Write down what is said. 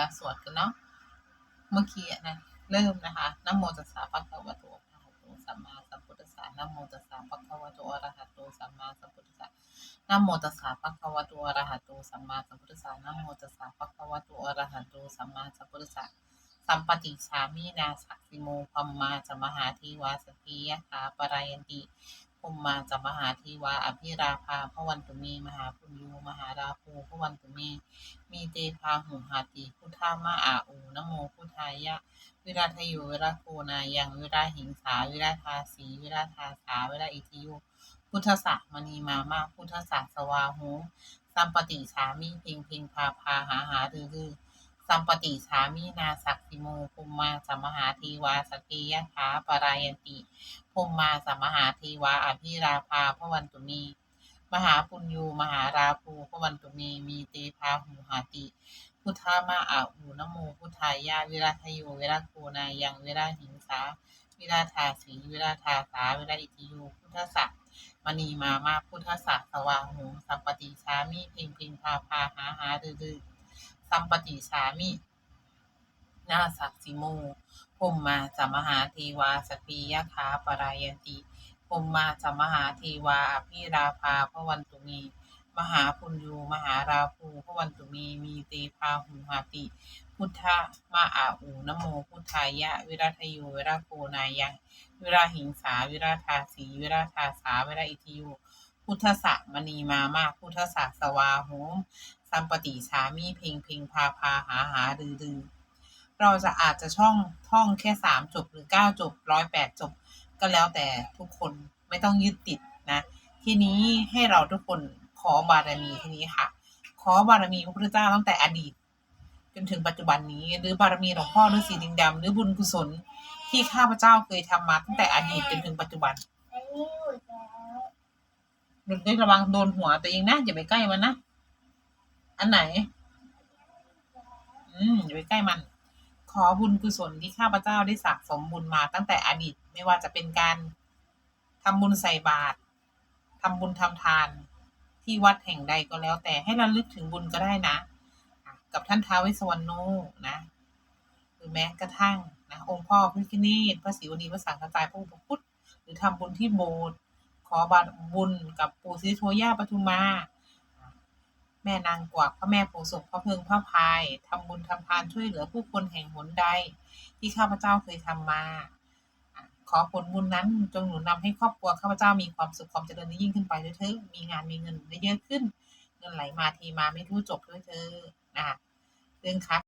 มาสวดกันเนาะเมื่อกี้นะเริ่มนะคะนะโมตัสสะภะคะวะโตอะระหะโตสัมมาสัมพุทธัสสะนะโมตัสสะภะคะวะโตอะระหะโตสัมมาสัมพุทธัสสะนะโมตัสสะภะคะวะโตอะระหะโตสัมมาสัมพุทธัสสะนะโมตัสสะภะคะวะโตอะระหะโตสัมมาสัมพุทธัสสะสัมปติสามีนาสักสิโมพัมมาจะมหาทีวาสกียะถาปรายันติ ภุมมาจะมหาทีวาอภิราภาพระวันตุมีมหาปุญญูมหาราภูพระวันตุมีมีเตพาหุหาติพุทธามาอาอูนโมพุทธายะ วิราทโยวิราโคนายังวิราหิงสา วิราทาสีวิราทาสาวิราอิทิโยพุทธสัมณีมามาพุทธสัสวาหูสัมปติสามีเพิงเพิงพาพาหาหาดือดือ สัมปติสามีนาสักสิโมภูมมาสัมมหาทีวาสเกยะถาปรายันติภูมมาสัมมหาทีวาอภิราภาพวันตุมีมหาปุญญูมหาราภูพวันตุมีมีเตพาหูหาติ พุทธามาอาอูนโมพุทธายะวิราทโยวิราโคนายังวิราหิงสาวิราทาสีวิราทาสาวิราอิติโยพุทธสัมมณีมามาพุทธสักสวาหูสัมปติสามิเพิงเพิงพาพาหาหาดือดือ สัมปติสามิ นาสักสิโมพมมาจมหาเทวาสปียคาปรายนติพมมาจมหาเทวาอภิราภาพระวันตุมีมหาปุญญูมหาราภูพระวันตุมีมีเตพาหุหาติ พุทธะมาอาอูนโมพุทธายะ วิราทโยวิราโคนายัง วิราหิงสา วิราทาสีวิราทาสา วิราอิทิโย พุทธสมณีมามาก พุทธสสวาโหมสัมปติสามีเพ่งเพ่งพาพาหาหาดือดือเราจะอาจจะช่องท่องแค่สามจบหรือเก้าจบร้อยแปดจบ ก็แล้วแต่ทุกคนไม่ต้องยึดติดนะ ทีนี้ให้เราทุกคนขอบารมีทีนี้ค่ะ ขอบารมีพระพุทธเจ้าตั้งแต่อดีต จนถึงปัจจุบันนี้ หรือบารมีหลวงพ่อฤาษีดิงดำหรือบุญกุศลที่ข้าพเจ้าเคยทำมาตั้งแต่อดีตจนถึงปัจจุบัน หนูได้ระวังโดนหัวตัวเองนะอย่าไปใกล้มันนะ อันไหน อืมอย่าไปใกล้มัน ขอบุญกุศลที่ข้าพเจ้าได้สะสมบุญมาตั้งแต่อดีตไม่ว่าจะเป็นการทำบุญใส่บาตรทำบุญทำทาน ที่วัดแห่งใดก็แล้ว แต่ให้ระลึกถึงบุญก็ได้นะ กับท่านท้าวเวสสวรรณโนนะหรือแม้กระทั่งนะองค์พ่อพระพิฆเนศพระศิวลีพระสังฆจายพระอุปคุตหรือทำบุญที่โบสถ์ ขอบารบุญกับปู่ศรีโทย่าปทุมมาแม่นางกวักพระแม่โพธิ์ศพพระเพิงพระพายทำบุญทำทานช่วยเหลือผู้คนแห่งหนใด ที่ข้าพเจ้าเคยทำมาขอผลบุญนั้นจงหนุนนำให้ครอบครัวข้าพเจ้ามีความสุขความเจริญยิ่งขึ้นไปด้วยเถิดมีงานมีเงินได้เยอะขึ้น เงินไหลมาทีมาไม่รู้จบด้วยเถิดนะคะเรื่องค้า